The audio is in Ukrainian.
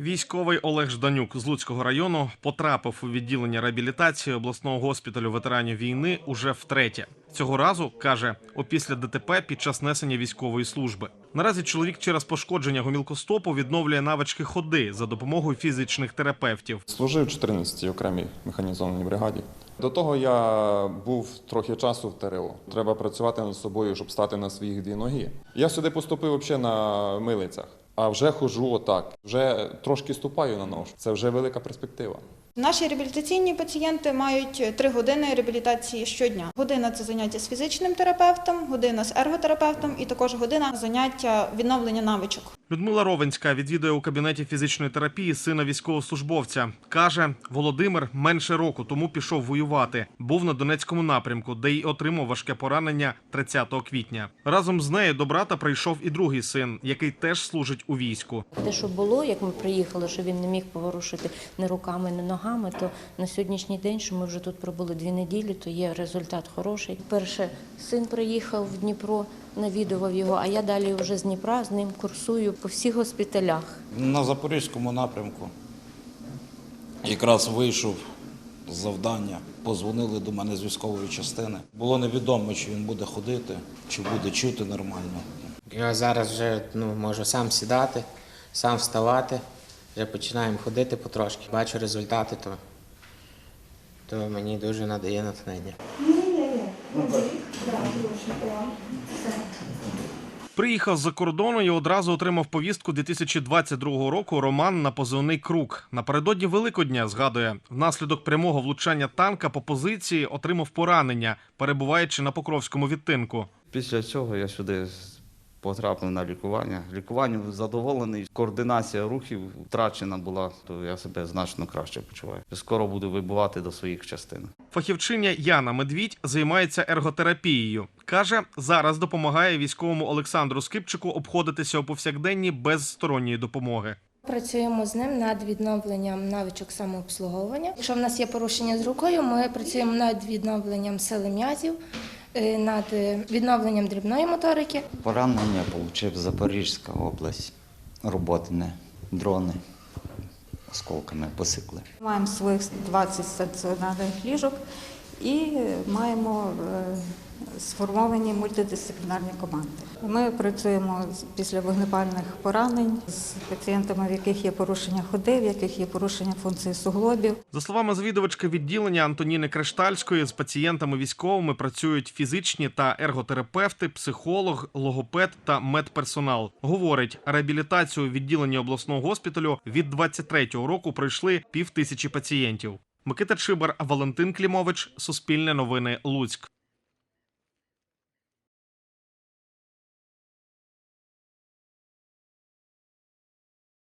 Військовий Олег Жданюк з Луцького району потрапив у відділення реабілітації обласного госпіталю ветеранів війни уже втретє. Цього разу каже, опісля ДТП під час несення військової служби. Наразі чоловік через пошкодження гомілкостопу відновлює навички ходи за допомогою фізичних терапевтів. Служив в 14-й окремій механізованій бригаді. До того я був трохи часу в ТРО. Треба працювати над собою, щоб стати на своїх дві ноги. Я сюди поступив взагалі на милицях, а вже хожу отак. Вже трошки ступаю на нож. Це вже велика перспектива. Наші реабілітаційні пацієнти мають три години реабілітації щодня. Година це заняття з фізичним терапевтом, година з ерготерапевтом і також година заняття відновлення навичок. Людмила Ровенська відвідує у кабінеті фізичної терапії сина військовослужбовця. Каже, Володимир менше року тому пішов воювати. Був на Донецькому напрямку, де й отримав важке поранення 30 квітня. Разом з нею до брата прийшов і другий син, який теж служить у війську. Те, що було, як ми приїхали, що він не міг поворушити ні руками, ні ногами, то на сьогоднішній день, що ми вже тут пробули дві неділі, то є результат хороший. Перше, син приїхав в Дніпро, навідував його, а я далі вже з Дніпра з ним курсую по всіх госпіталях. На Запорізькому напрямку якраз вийшов з завдання. Позвонили до мене з військової частини. Було невідомо, чи він буде ходити, чи буде чути нормально. Я зараз вже ну, можу сам сідати, сам вставати, вже починаємо ходити потрошки. Бачу результати, то, то мені дуже надає натхнення. Приїхав з-за кордону і одразу отримав повістку 2022 року Роман на позивний круг. Напередодні Великодня згадує, внаслідок прямого влучання танка по позиції отримав поранення, перебуваючи на Покровському відтинку. Після цього я сюди потрапив на лікування. Лікуванням задоволений. Координація рухів втрачена була, то я себе значно краще почуваю. Скоро буду вибувати до своїх частин. Фахівчиня Яна Медвідь займається ерготерапією. Каже, зараз допомагає військовому Олександру Скипчику обходитися у повсякденні без сторонньої допомоги. Працюємо з ним над відновленням навичок самообслуговування. Якщо в нас є порушення з рукою, ми працюємо над відновленням сили м'язів, над е, відновленням дрібної моторики. Поранення отримав Запорізька область. Роботине, дрони осколками посикли. Маємо своїх 20 стаціонарних ліжок і маємо е, сформовані мультидисциплінарні команди. Ми працюємо після вогнепальних поранень з пацієнтами, в яких є порушення ходи, в яких є порушення функції суглобів. За словами завідувачки відділення Антоніни Криштальської, з пацієнтами військовими працюють фізичні та ерготерапевти, психолог, логопед та медперсонал. Говорить, реабілітацію у відділенні обласного госпіталю від 23-го року пройшли пів тисячі пацієнтів. Микита Чибар, Валентин Клімович, Суспільне новини, Луцьк.